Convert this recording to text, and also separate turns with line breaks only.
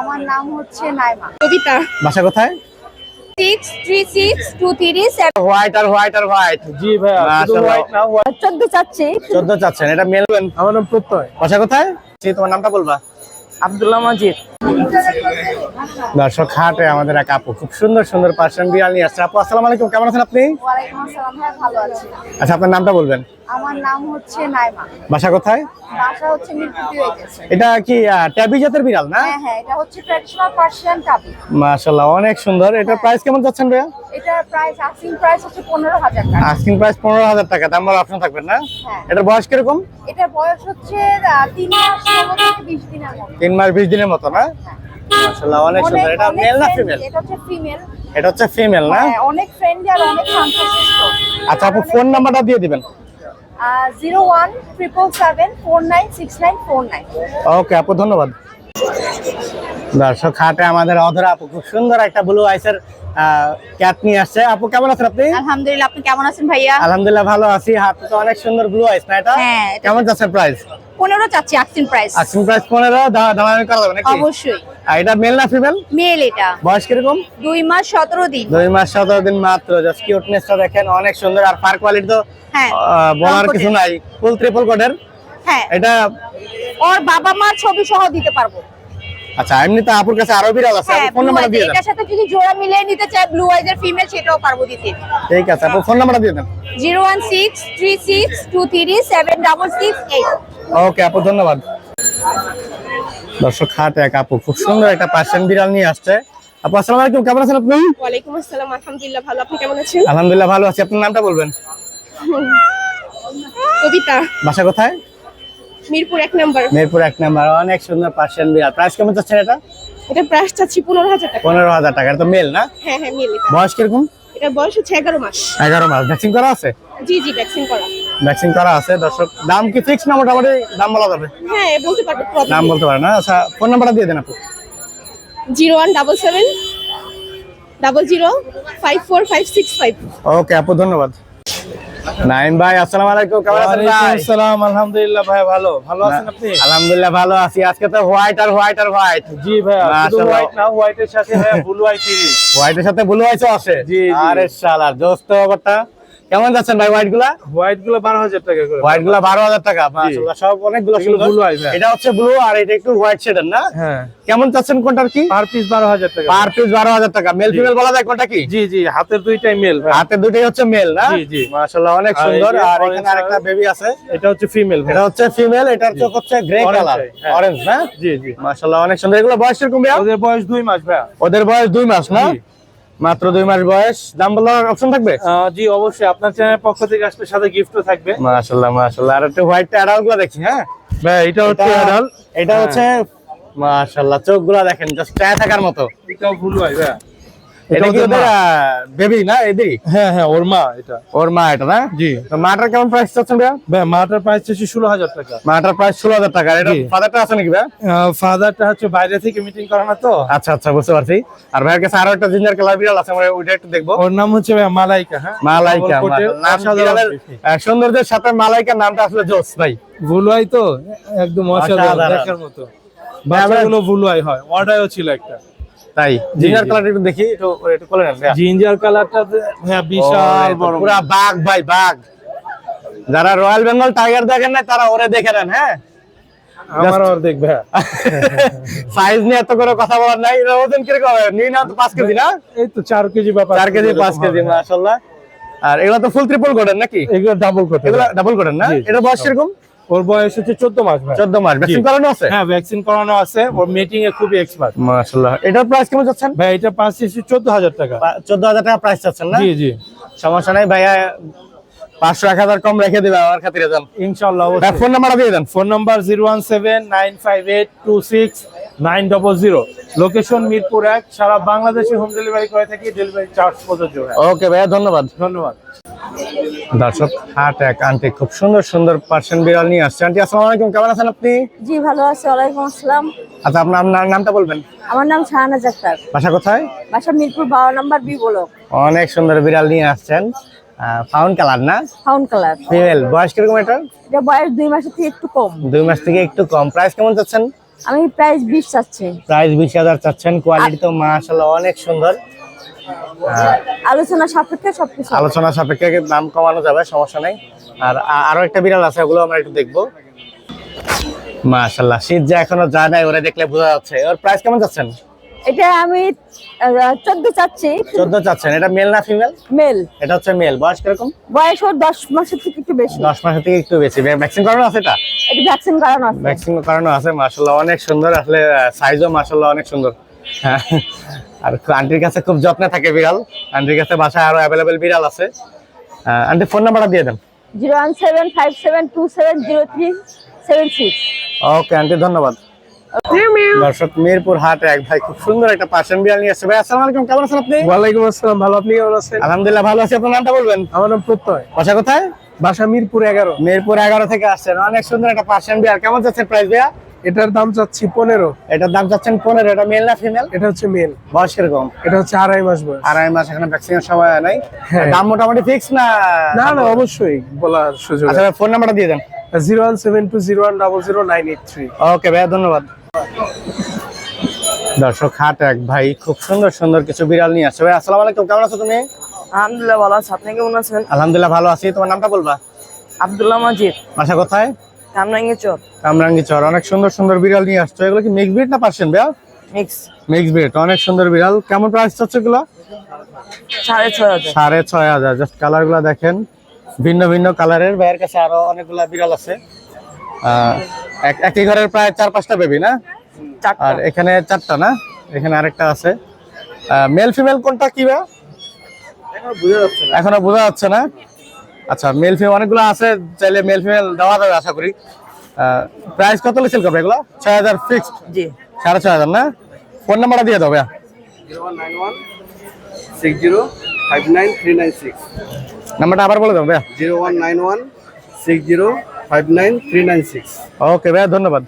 আমার নাম হচ্ছে নাইমা।
কবিতা
বাসা কোথায়?
Six three six two three seven
white আর হোয়াইট আর হোয়াইট
জি ভাইয়া
চোদ্দ চাচ্ছি।
চোদ্দ চাচ্ছেন এটা মেলবেন?
আমার নাম প্রত্যয়।
বাসা কোথায়? তোমার নামটা বলবা।
আব্দুল্লাহ মাজিদ।
দর্শক হাটে আমাদের এক আপু খুব সুন্দর সুন্দর পার্সেন্ট বিড়াল নিয়ে আসছে। আপু আসসালামু আলাইকুম কেমন আছেন আপনি?
আছি।
আচ্ছা আপনার নামটা বলবেন?
আমার নাম হচ্ছে নাইমা।
বাসা কোথায়?
বাসা হচ্ছে
এটা কি আহ, ট্যাবি জাতের বিড়াল না?
হ্যাঁ হ্যাঁ এটা হচ্ছে ট্র্যাডিশনাল পার্সিয়ান টাবি
মাশাআল্লাহ অনেক সুন্দর। প্রাইস কেমন যাচ্ছেন ভাইয়া?
এটার প্রাইস আস্কিং প্রাইস হচ্ছে পনেরো হাজার টাকা।
আস্কিং প্রাইস পনেরো হাজার টাকা দাম বলার অপশন থাকবেন না?
হ্যাঁ।
এটার বয়স কীরকম?
এটার বয়স হচ্ছে আহ, তিন মাস ষোলো থেকে বিশ দিনের মতো।
তিন মাস বিশ দিনের মতো না? মাশাআল্লাহ অনেক সুন্দর। এটা মেল না ফিমেল
এটা হচ্ছে ফিমেল
এটা হচ্ছে ফিমেল না?
অনেক ফ্রেন্ডলি আর অনেক শান্তশিষ্ট।
আচ্ছা আপু ফোন নাম্বারটা দিয়ে দিবেন।
Zero one triple seven four nine six nine four nine.
Okay আপু ধন্যবাদ। দর্শক হাটে আমাদের অধরা আপু খুব সুন্দর একটা ব্লু আইসের ক্যাট নিয়ে আসছে। আপু কেমন আছেন আপনি?
আলহামদুলিল্লাহ আপনি কেমন আছেন ভাইয়া?
আলহামদুলিল্লাহ ভালো আছি। হাতে তো অনেক সুন্দর ব্লু আইস না
হ্যাঁ, এটা-
কেমন যাচ্ছে প্রাইস
পনেরো চাচ্ছি আক্সিন প্রাইস
আক্সিং প্রাইস পনেরো দামাদামি করা যাবে নাকি?
অবশ্যই।
আর এটা মেল না ফিমেল
মেল এটা।
বয়স কীরকম?
দুই মাস সতেরো দিন।
দুই মাস সতেরো দিন মাত্র জাস্ট কিউটনেসটা দেখেন অনেক সুন্দর। আর ফার কোয়ালিটি তো
হ্যাঁ,
বলার কিছু নাই। ফুল ট্রিপল কোডের
হ্যাঁ।
এটা
ওর বাবা মার ছবি সহ দিতে পারব।
আচ্ছা এমনি তো আপুর কাছে আরও বিড়াল আছে
হ্যাঁ
ফোন নাম্বারটা
eyes,
দিয়ে দেন।
এটার সাথে যদি জোড়া মিলিয়ে নিতে চায় ব্লু আইজের ফিমেল সেটাও পারব দিতে।
ঠিক আছে আপু ফোন নাম্বারটা দিয়ে দেন। ওকে আপু ধন্যবাদ। দর্শক হাট এক আপু খুব সুন্দর একটা পার্সিয়ান বিড়াল নিয়ে আসছে। আপু আসসালামু আলাইকুম কেমন আছেন আপনি?
ওয়ালাইকুম আসসালাম আলহামদুলিল্লাহ ভালো। আপনি কেমন আছেন?
আলহামদুলিল্লাহ ভালো আছি। আপনার নামটা বলবেন?
কবিতা।
বাসা কোথায়?
মিরপুর এক নাম্বার।
মেরপুর এক নাম্বার অনেক সুন্দর পার্সিয়ান বিড়াল। প্রাইস কেমন যাচ্ছেন এটা?
এটা প্রাইস চাচ্ছি পনেরো হাজার টাকা।
পনেরো হাজার টাকা তো মেল না?
হ্যাঁ হ্যাঁ মিল
বয়স কীরকম?
এটা বয়স হচ্ছে এগারো মাস।
এগারো মাস। ভ্যাকসিন করা আছে?
জি জি ভ্যাকসিন করা।
ভ্যাকসিন করা আছে দর্শক। দাম কি ফিক্স না মোটামুটি? দাম বলা যাবে?
হ্যাঁ বলতে পারব
নাম বলতে পারেন না। আচ্ছা ফোন নাম্বারটা দিয়ে দেন আপু
zero one double seven double zero five four five six five.
Okay আপু ধন্যবাদ। নাইম ভাই আসসালামু আলাইকুম কেমন আছেন ভাই?
আসসালাম আলহামদুলিল্লাহ ভাই ভালো। ভালো আছেন আপনি?
আলহামদুলিল্লাহ ভালো আছি। আজকে তো হোয়াইট আর হোয়াইট আর হোয়াইট।
জি ভাই শুধু। হোয়াইট না হোয়াইটের সাথে ভাই ব্লু আই থ্রি
হোয়াইটের সাথে ব্লু আইসও আছে?
জি, জি।
আরে শালা দোস্ত ব্যাপারটা কেমন যাচ্ছেন ভাই
হোয়াইটগুলা? হোয়াইটগুলো বারো হাজার টাকা করে।
হোয়াইটগুলা বারো হাজার টাকা সব অনেকগুলো
blue eye,
এটা হচ্ছে ব্লু আর এটা একটু হোয়াইট শেডের না?
হ্যাঁ।
কেমন চাচ্ছেন কোনটার কি?
পার পিস বারো হাজার টাকা।
পার পিস বারো হাজার টাকা। মেল ফিমেল বলা যায় কোনটা কি?
জি জি হাতের দুইটাই মেল হাতের
হাতে দুটোই হচ্ছে মেল না?
জি, জি।
মাশাআল্লাহ অনেক সুন্দর। আর এখানে আরেকটা বেবি আছে।
এটা হচ্ছে ফিমেল
এটা হচ্ছে ফিমেল এটার চোখ হচ্ছে গ্রে কালার
হ্যাঁ।
অরেঞ্জ না?
জি জি।
মাশাআল্লাহ অনেক সুন্দর। এগুলো বয়স কীরকম ভাইয়া?
ওদের বয়স দুই মাস ভাইয়া।
ওদের বয়স দুই মাস না। মাত্র দুই মাস বয়স। দাম বলার অপশন থাকবে?
জি অবশ্যই। আপনার চ্যানেলের পক্ষ থেকে আসলে সাথে গিফটও থাকবে।
মাশাআল্লাহ মাশাআল্লাহ। আর একটা হোয়াইট অ্যাডালগুলো দেখি হ্যাঁ?
ভাই এটা হচ্ছে অ্যাডাল
এটা হচ্ছে মাশাআল্লাহ চোখগুলো দেখেন জাস্ট চায় থাকার মতো।
এটাও ভুল ভাই। ভাইয়া
এটা কি
ওদের
ওদের বেবি না এদেরই
হ্যাঁ হ্যাঁ ওর মা এটা।
ওর মা এটা না?
জি।
তো মাটার কেমন প্রাইস চাচ্ছেন ভাইয়া?
ভাই মাটার প্রাইস হচ্ছে ষোলো হাজার টাকা।
মাটার প্রাইস ষোলো হাজার টাকা। এটা ফাদারটা আছে নাকি ভাইয়া?
ফাদারটা হচ্ছে বাইরে থেকে মিটিং করানো তো।
আচ্ছা আচ্ছা বুঝতে পারছি। আর ভাইয়ের কাছে আরও একটা জিঞ্জার কালার বিড়াল আছে আমরা ওইটা একটু দেখব।
ওর নাম হচ্ছে ভাই মালাইকা হ্যাঁ?
মালাইকা সৌন্দর্যের সাথে মালাইকার নামটা আসলে জোস ভাই।
ভুলুয়াই তো একদম অসাধারণ। দেখার মতো। বাচ্চাগুলো ভুলুয়াই হয় অর্ডারও ছিল একটা।
তাই? জিঞ্জার। কালারটা একটু দেখি একটু একটু নেন।
জিঞ্জার কালারটা হ্যাঁ বিশাল বড়।
পুরা বাঘ ভাই বাঘ। যারা রয়্যাল বেঙ্গল টাইগার দেখেন না তারা ওরে দেখে নেন হ্যাঁ?
আমার
সাইজ নিয়ে এত করে কথা বলার নাই ওজন কীরকম হবে? না তো পাঁচ কেজি না?
এই তো চার কেজি বা
চার কেজি পাঁচ কেজি মাশাল্লাহ আর এগুলো তো ফুল ট্রিপল করেন নাকি?
এগুলো ডাবল
এগুলো ডাবল করেন না? এটা বয়স কীরকম?
ওর বয়স হচ্ছে চোদ্দ মাস ভাই।
চোদ্দ মাস। ভ্যাকসিন করানো আছে?
হ্যাঁ ভ্যাকসিন করানো আছে। ওর মিটিং এ খুবই এক্সপার্ট
এটার প্রাইস কেমন যাচ্ছেন
ভাই এটা টাকা।
চোদ্দ হাজার টাকা প্রাইস চাচ্ছেন না?
জি জি।
সমস্যা নাই ভাইয়া। পাঁচশো এক হাজার কম রেখে দিবে আমার খাতিরে যান।
ইনশাল্লাহ
ফোন নাম্বারটা দিয়ে দেন।
Phone number zero one seven nine five eight two six nine double zero location Mirpur এক। সারা বাংলাদেশে হোম ডেলিভারি করে থাকি ডেলিভারি চার্জ প্রযোজ্য
ওকে ভাইয়া ধন্যবাদ।
ধন্যবাদ।
দর্শক হাট এক আন্টি খুব সুন্দর সুন্দর পার্সেন্ট বিড়াল নিয়ে আসছে। আন্টি আসসালামু আলাইকুম কেমন আছেন আপনি?
জি ভালো আছি ওয়ালাইকুম আসসালাম।
আচ্ছা আপনার আপনার নামটা বলবেন।
আমার নাম শাহানাজ আক্তার
বাসা কোথায়?
বাসা মিরপুর বারো নম্বর বি ব্লক।
অনেক সুন্দর বিড়াল নিয়ে আসছেন। ফাউন্ড কালার না?
Found colour.
ফিমেল। বয়স কীরকম এটা
এটা বয়স দুই মাসের থেকে একটু কম।
দুই মাস থেকে একটু কম। প্রাইস কেমন চাচ্ছেন?
আমি প্রাইস বিশ চাচ্ছি।
প্রাইস বিশ হাজার চাচ্ছেন। কোয়ালিটি তো মাশাল্লাহ অনেক সুন্দর।
আলোচনা সাপেক্ষে সবকিছু।
আলোচনা সাপেক্ষে দাম কমানো যাবে সমস্যা নেই। আর আরও একটা বিড়াল আছে ওগুলো আমরা একটু দেখব। মাশাল্লাহ শীত যে এখনও যায় নাই ওরা দেখলে বোঝা যাচ্ছে। ওর প্রাইস কেমন যাচ্ছেন?
এটা আমি চোদ্দ চাচ্ছি।
চোদ্দ চাচ্ছেন এটা মেল না ফিমেল
মেল
এটা হচ্ছে মেল বয়স কীরকম?
বয়স ওর দশ মাসের থেকে একটু বেশি।
দশ মাসের থেকে একটু বেশি। ভ্যাকসিন করানো আছে এটা?
এটা ভ্যাকসিন করানো আছে।
ভ্যাকসিন করানো আছে মাশাল্লাহ অনেক সুন্দর আসলে সাইজও মাশাল্লাহ অনেক সুন্দর। হ্যাঁ। আর আন্টির কাছে খুব যত্নে থাকে বিড়াল। আন্টির কাছে বাসায় আরও অ্যাভেলেবেল বিড়াল আছে। আন্টি ফোন নাম্বারটা দিয়ে দেন।
Zero one seven five seven two seven zero three seven six.
Okay aunty ধন্যবাদ। দর্শক মিরপুর হাট এক ভাই খুব সুন্দর একটা পার্সেন্ট বিড়াল নিয়ে আসছে। ভাই আসসালামু আলাইকুম কেমন আছেন আপনি?
ওয়ালাইকুম আসসালাম ভালো আপনি কেমন আছেন?
আলহামদুলিল্লাহ ভালো আছি। আপনার নামটা বলবেন?
আমার নাম প্রত্যয়।
বাসা কোথায়?
বাসা মিরপুর এগারো।
মিরপুর এগারো থেকে আসছেন। অনেক সুন্দর একটা পার্সেন্ট বিড়াল। কেমন যাচ্ছে প্রাইস ভাইয়া?
এটার দাম চাচ্ছি পনেরো।
এটার দাম চাচ্ছেন পনেরো এটা মেল না ফিমেল
এটা হচ্ছে মেল
বয়স কীরকম?
এটা হচ্ছে আড়াই মাস বয়স।
আড়াই মাস এখানে ভ্যাকসিনের সময় নাই।
হ্যাঁ।
দাম মোটামুটি ফিক্স না
না না অবশ্যই বলার সুযোগ
আচ্ছা ফোন নাম্বারটা দিয়ে দেন।
Zero one seven two zero one double zero nine eight three
okay ভাইয়া ধন্যবাদ। দর্শক হাট এক ভাই খুব সুন্দর সুন্দর কিছু বিড়াল নিয়ে আসছে। ভাই আসসালামু আলাইকুম কেমন আছো তুমি?
আলহামদুলিল্লাহ ভালো আছে। আপনি কেমন আছেন?
আলহামদুলিল্লাহ ভালো আছি। তোমার নামটা বলবা?
আব্দুল্লাহ মাজিদ।
বাসা কোথায়?
কামরাঙ্গি চর।
কামরাঙ্গি চর অনেক সুন্দর সুন্দর বিড়াল নিয়ে আসছো। এগুলো কি মিক্স ব্রিড না পার্সেন্ট ভাইয়া
মিক্স
মিক্স ব্রিড অনেক সুন্দর বিড়াল। কেমন প্রাইস চাচ্ছে এগুলো?
সাড়ে ছয় হাজার।
সাড়ে ছয় হাজার। জাস্ট কালারগুলা দেখেন। ভিন্ন ভিন্ন কালারের ভাইয়ের কাছে আরও অনেকগুলা বিড়াল আছে। এক- একই ঘরের প্রায় চার পাঁচটা বেবি না? আর এখানে চারটা না? এখানে আরেকটা আছে। মেল ফিমেল কোনটা কি ভাই? এখনও বোঝা যাচ্ছে না? আচ্ছা মেল ফিমেল অনেকগুলো আছে চাইলে মেল ফিমেল দেওয়া যাবে আশা করি। প্রাইস কত লিখছিল করবে এগুলো? ছয় হাজার ফিক্সড
জি।
সাড়ে ছয় হাজার না? ফোন নাম্বারটা দিয়ে দাও ভাইয়া।
Six zero five nine three nine six
নাম্বারটা আবার বলে দাও ভাইয়া।
Zero one nine one six zero five nine three nine six
okay ভাইয়া ধন্যবাদ।